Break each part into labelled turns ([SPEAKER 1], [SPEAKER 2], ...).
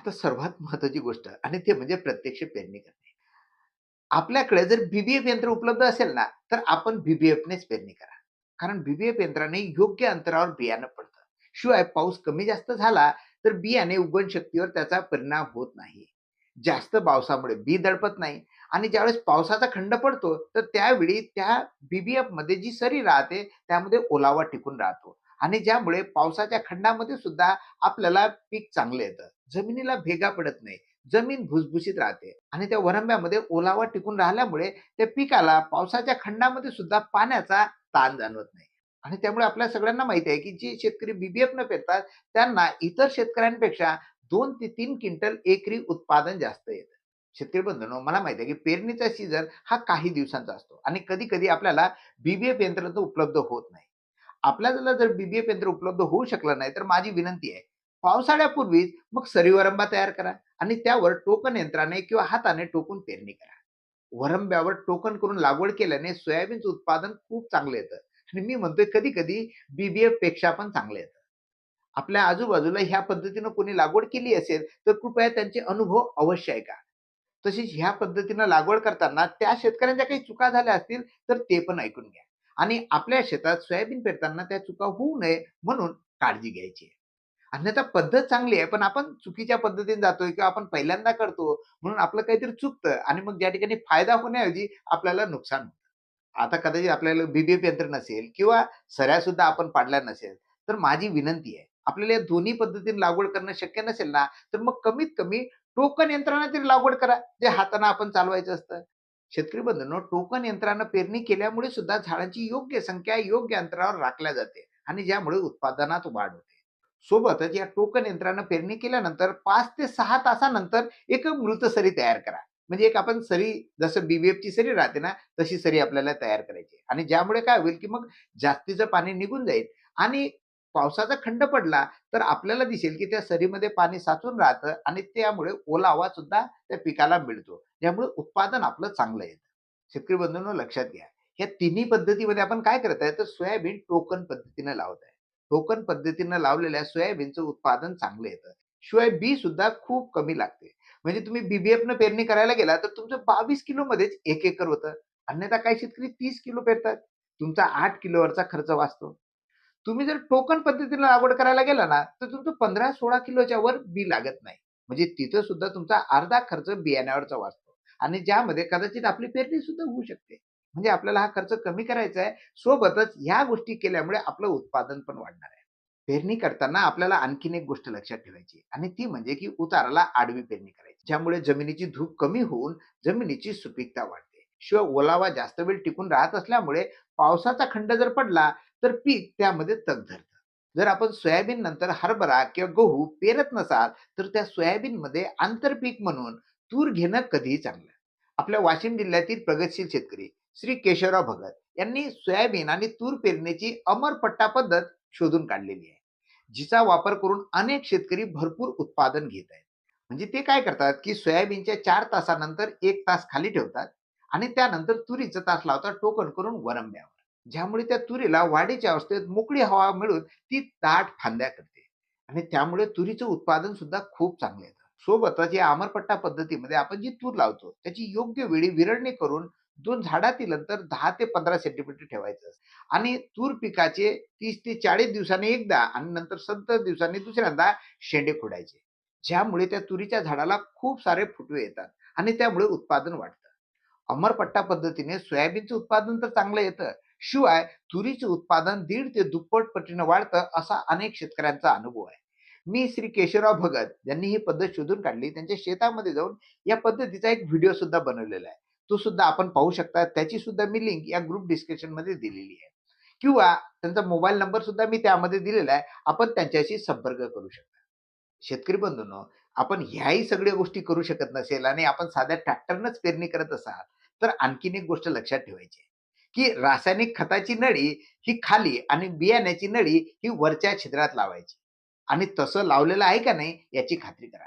[SPEAKER 1] आता सर्वात महत्वाची गोष्ट आणि ते म्हणजे प्रत्यक्ष पेरणी करणे. आपल्याकडे जर बीबीएफ यंत्र उपलब्ध असेल ना, तर आपण बीबीएफनेच पेरणी करा. कारण बीबीएफ यंत्राने योग्य अंतरावर बियाणं पडतं. शिवाय पाऊस कमी जास्त झाला, तर बियाणे उगवण शक्तीवर त्याचा परिणाम होत नाही. जास्त पावसामुळे बी दडपत नाही आणि ज्यावेळेस पावसाचा खंड पडतो, तर त्यावेळी त्या बीबीएफमध्ये जी सरी राहते, त्यामध्ये ओलावा टिकून राहतो आणि ज्यामुळे पावसाच्या खंडामध्ये सुद्धा आपल्याला पीक चांगलं येतं. जमिनीला भेगा पडत नाही. जमीन भुसभुशीत राहते आणि त्या वरंब्यामध्ये ओलावा टिकून राहिल्यामुळे त्या पिकाला पावसाच्या खंडामध्ये सुद्धा पाण्याचा ताण जाणवत नाही. आणि त्यामुळे आपल्या सगळ्यांना माहिती आहे, की जे शेतकरी बीबीएफ न पेरतात, त्यांना इतर शेतकऱ्यांपेक्षा दोन ते तीन क्विंटल एकरी उत्पादन जास्त येतं. शेतकरी बंधनो मला माहिती आहे, की पेरणीचा सीझन हा काही दिवसांचा असतो आणि कधी-कधी आपल्याला बीबीएफ यंत्र उपलब्ध होत नाही. आपल्याला जर बीबीए केंद्र यंत्र उपलब्ध होऊ शकलं नाही, तर माझी विनंती आहे, पावसाळ्यापूर्वीच मग सरी वरंबा तयार करा आणि त्यावर टोकन यंत्राने किंवा हाताने टोकून पेरणी करा. वरंब्यावर टोकन करून लागवड केल्याने सोयाबीनचं उत्पादन खूप चांगलं येतं आणि मी म्हणतोय कधी-कधी बीबीए पेक्षा पण चांगलं येतं. आपल्या आजूबाजूला ह्या पद्धतीनं कोणी लागवड केली असेल, तर कृपया त्यांचे अनुभव अवश्य ऐका. तशीच ह्या पद्धतीनं लागवड करताना त्या शेतकऱ्यांच्या काही चुका झाल्या असतील, तर ते पण ऐकून घ्या आणि आपल्या शेतात सोयाबीन पेरताना त्या चुका होऊ नये म्हणून काळजी घ्यायची आहे. अन्यथा पद्धत चांगली आहे, पण आपण चुकीच्या पद्धतीने जातोय किंवा आपण पहिल्यांदा करतो म्हणून आपलं काहीतरी चुकतं आणि मग ज्या ठिकाणी फायदा होण्याऐवजी आपल्याला नुकसान होतं. आता कदाचित आपल्याला बीबीएफ यंत्र नसेल किंवा सऱ्या सुद्धा आपण पाडल्या नसेल, तर माझी विनंती आहे, आपल्याला या दोन्ही पद्धतीने लागवड करणं शक्य नसेल ना, तर मग कमीत कमी टोकन यंत्रणा तरी लागवड करा, जे हाताने आपण चालवायचं असतं. शेतकरी बंधूंनो, टोकन यंत्रानं पेरणी केल्यामुळे सुद्धा झाडांची योग्य संख्या योग्य अंतरावर राखल्या जाते आणि ज्यामुळे उत्पादनात वाढ होते. सोबतच या टोकन यंत्रानं पेरणी केल्यानंतर पाच ते सहा तासानंतर एक मृत सरी तयार करा. म्हणजे एक आपण सरी जसं बी-बी-एफची सरी राहते ना, तशी सरी आपल्याला तयार करायची आणि ज्यामुळे काय होईल, की मग जास्तीचं पाणी निघून जाईल आणि पावसाचा खंड पडला, तर आपल्याला दिसेल, की त्या सरीमध्ये पाणी साचून राहतं आणि त्यामुळे ओलावा सुद्धा त्या पिकाला मिळतो. ज्यामुळे उत्पादन आपलं चांगलं येतं. शेतकरी बंधूंनो लक्षात घ्या, या तिन्ही पद्धतीमध्ये आपण काय करत आहे, तर सोयाबीन टोकन पद्धतीनं लावत आहे. टोकन पद्धतीनं लावलेल्या सोयाबीनचं उत्पादन चांगलं येतं. शिवाय बी सुद्धा खूप कमी लागते. म्हणजे तुम्ही बीबीएफ न पेरणी करायला गेला, तर तुमचं 22 किलोमध्येच एक एकर होतं. अन्यथा काही शेतकरी तीस किलो पेरतात. तुमचा आठ किलोवरचा खर्च वाचतो. तुम्ही जर टोकन पद्धतीने लागवड करायला गेला ना, तर तुमचं 15-16 किलोच्या वर बी लागत नाही. म्हणजे तिथं सुद्धा तुमचा अर्धा खर्च बियाण्यावरचा वाचतो आणि ज्यामध्ये कदाचित आपली पेरणी सुद्धा होऊ शकते. म्हणजे आपल्याला हा खर्च कमी करायचा आहे. सोबतच ह्या गोष्टी केल्यामुळे आपलं उत्पादन पण वाढणार आहे. पेरणी करताना आपल्याला आणखीन एक गोष्ट लक्षात ठेवायची आणि ती म्हणजे की उताराला आडवी पेरणी करायची. ज्यामुळे जमिनीची धूप कमी होऊन जमिनीची सुपीकता वाढते. शिवाय ओलावा जास्त वेळ टिकून राहत असल्यामुळे पावसाचा खंड जर पडला, तर पीक त्यामध्ये तग धरतं. जर आपण सोयाबीन नंतर हरभरा किंवा गहू पेरत नसाल, तर त्या सोयाबीनमध्ये आंतरपीक म्हणून तूर घेणं कधीही चांगलं. आपल्या वाशिम जिल्ह्यातील प्रगतशील शेतकरी श्री केशवराव भगत यांनी सोयाबीन आणि तूर पेरणीची अमरपट्टा पद्धत शोधून काढलेली आहे. जिचा वापर करून अनेक शेतकरी भरपूर उत्पादन घेत आहेत. म्हणजे ते काय करतात, की सोयाबीनच्या चार तासानंतर एक तास खाली ठेवतात आणि त्यानंतर तुरीचा तास लावता टोकन करून वरंब्यावर. ज्यामुळे त्या तुरीला वाढीच्या अवस्थेत मोकळी हवा मिळून ती ताट फांद्या करते आणि त्यामुळे तुरीचं उत्पादन सुद्धा खूप चांगलं येतं. सोबतच या अमरपट्टा पद्धतीमध्ये आपण जी तूर लावतो, त्याची योग्य वेळी विरळणी करून दोन झाडातील अंतर दहा ते 15 सेंटीमीटर ठेवायचं आणि तूर पिकाचे तीस ते 40 दिवसांनी एकदा आणि नंतर 70 दिवसांनी दुसऱ्यांदा शेंडे खोडायचे. ज्यामुळे त्या तुरीच्या झाडाला खूप सारे फुटवे येतात आणि त्यामुळे उत्पादन वाढतं. अमरपट्टा पद्धतीने सोयाबीनचं उत्पादन तर चांगलं येतं. शिवाय तुरीचं उत्पादन दीड ते दुप्पट पटीनं वाढतं असा अनेक शेतकऱ्यांचा अनुभव आहे. मी श्री केशवराव भगत यांनी ही पद्धत शोधून काढली. त्यांच्या शेतामध्ये जाऊन या पद्धतीचा एक व्हिडिओ सुद्धा बनवलेला आहे. तो सुद्धा आपण पाहू शकता. त्याची सुद्धा मी लिंक या ग्रुप डिस्कशनमध्ये दिलेली आहे किंवा त्यांचा मोबाईल नंबर सुद्धा मी त्यामध्ये दिलेला आहे. आपण त्यांच्याशी संपर्क करू शकता. शेतकरी बंधूंनो, आपण ह्याही सगळ्या गोष्टी करू शकत नसेल आणि आपण साध्या ट्रॅक्टरनंच पेरणी करत असाल, तर आणखीन एक गोष्ट लक्षात ठेवायची की रासायनिक खताची नळी ही खाली आणि बियाण्याची नळी ही वरच्या छिद्रात लावायची आणि तसं लावलेलं आहे का नाही याची खात्री करा.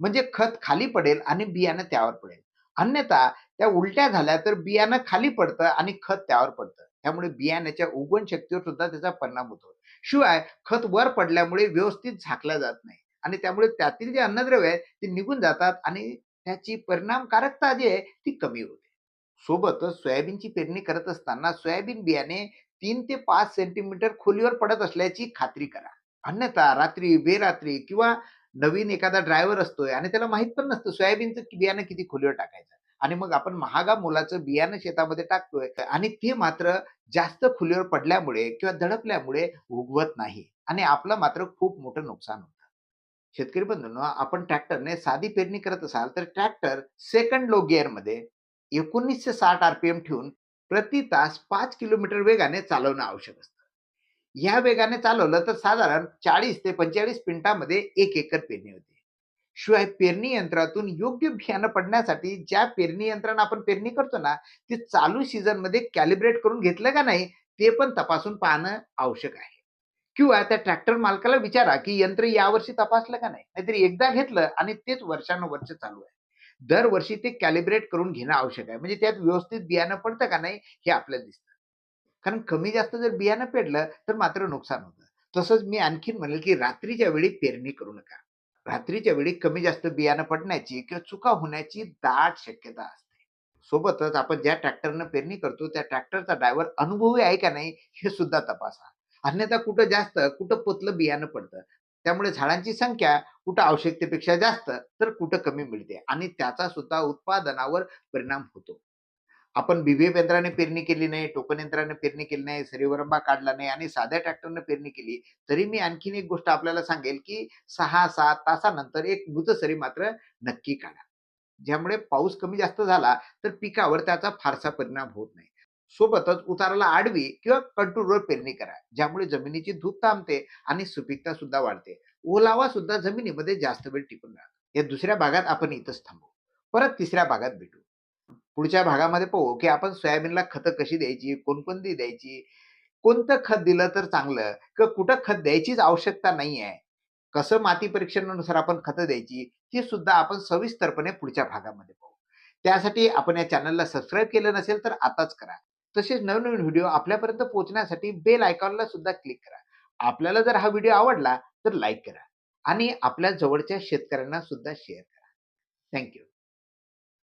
[SPEAKER 1] म्हणजे खत खाली पडेल आणि बियाणं त्यावर पडेल. अन्यथा त्या उलट्या झाल्या तर बियाणं खाली पडतं आणि खत त्यावर पडतं. त्यामुळे बियाण्याच्या उगवण शक्तीवर सुद्धा त्याचा परिणाम होतो. शिवाय खत वर पडल्यामुळे व्यवस्थित झाकलं जात नाही. आणि त्यामुळे त्यातील जे अन्नद्रव्य आहे ते निघून जातात आणि त्याची परिणामकारकता जी आहे ती कमी होते सोबतच सोयाबीनची पेरणी करत असताना सोयाबीन बियाणे तीन ते पाच सेंटीमीटर खोलीवर पडत असल्याची खात्री करा. अन्यथा रात्री बेरात्री किंवा नवीन एखादा ड्रायव्हर असतोय आणि त्याला माहीत पण नसतं सोयाबीनचं बियाणं किती खोलीवर टाकायचं. आणि मग आपण महागा मुलाचं बियाणं शेतामध्ये टाकतोय आणि ते मात्र जास्त खोलीवर पडल्यामुळे किंवा दडपल्यामुळे उगवत नाही आणि आपलं मात्र खूप मोठं नुकसान होतं. शेतकरी बंधूंनो आपण ट्रॅक्टरने साधी पेरणी करत असाल तर ट्रॅक्टर सेकंड लो गिअरमध्ये एकोणीसशे साठ आरपीएम ठेवून प्रति तास पाच किलोमीटर वेगाने चालवणं आवश्यक असतं. या वेगाने चालवलं तर साधारण चाळीस ते पंचेचाळीस मिनिटांमध्ये एक एकर पेरणी होते. शिवाय पेरणी यंत्रातून योग्य बियाणं पडण्यासाठी ज्या पेरणी यंत्रानं आपण पेरणी करतो ना ते चालू सीझनमध्ये कॅलिब्रेट करून घेतलं का नाही ते पण तपासून पाहणं आवश्यक आहे. किंवा त्या ट्रॅक्टर मालकाला विचारा की यंत्र यावर्षी तपासलं का नाही? नाहीतरी एकदा घेतलं आणि तेच वर्षानुवर्ष चालू आहे. दरवर्षी ते कॅलिब्रेट करून घेणं आवश्यक आहे. म्हणजे त्यात व्यवस्थित बियाणं पडतं का नाही हे आपल्याला दिसतं. कारण कमी जास्त जर बियाणं पेडलं तर मात्र नुकसान होतं. तसंच मी आणखीन म्हणेल की रात्रीच्या वेळी पेरणी करू नका. रात्रीच्या वेळी कमी जास्त बियाणं पडण्याची किंवा चुका होण्याची दाट शक्यता असते. सोबतच आपण ज्या ट्रॅक्टरनं पेरणी करतो त्या ट्रॅक्टरचा ड्रायव्हर अनुभवी आहे का नाही हे सुद्धा तपासा. अन्यथा कुठं जास्त कुठं पोतलं बियाणं पडतं. त्यामुळे झाडांची संख्या कुठं आवश्यकतेपेक्षा जास्त तर कुठं कमी मिळते आणि त्याचा सुद्धा उत्पादनावर परिणाम होतो. आपण बीबीएफ यंत्राने पेरणी केली नाही टोकन यंत्राने पेरणी केली नाही सरीवरंबा काढला नाही आणि साध्या ट्रॅक्टरने पेरणी केली तरी मी आणखीन एक गोष्ट आपल्याला सांगेल की सहा सात तासानंतर एक मृत सरी मात्र नक्की काढा. ज्यामुळे पाऊस कमी जास्त झाला तर पिकावर त्याचा फारसा परिणाम होत नाही. सोबतच उताराला आडवी किंवा कंटूरवर पेरणी करा ज्यामुळे जमिनीची धूप थांबते आणि सुपीकता सुद्धा वाढते. ओलावा सुद्धा जमिनीमध्ये जास्त वेळ टिकून राहतो. या दुसऱ्या भागात आपण इथंच थांबू. परत तिसऱ्या भागात भेटू. पुढच्या भागामध्ये पाहू की आपण सोयाबीनला खतं कशी द्यायची कोणकोणती द्यायची कोणतं खत दिलं तर चांगलं किंवा कुठं खत द्यायचीच आवश्यकता नाही आहे कसं माती परीक्षणानुसार आपण खतं द्यायची ती सुद्धा आपण सविस्तरपणे पुढच्या भागामध्ये पाहू. त्यासाठी आपण या चॅनलला सबस्क्राईब केलं नसेल तर आताच करा. तसेच नवनवीन व्हिडिओ आपल्यापर्यंत पोहोचण्यासाठी बेल आयकॉनला सुद्धा क्लिक करा. आपल्याला जर हा व्हिडिओ आवडला तर लाईक करा आणि आपल्या जवळच्या शेतकऱ्यांना सुद्धा शेअर करा. थँक्यू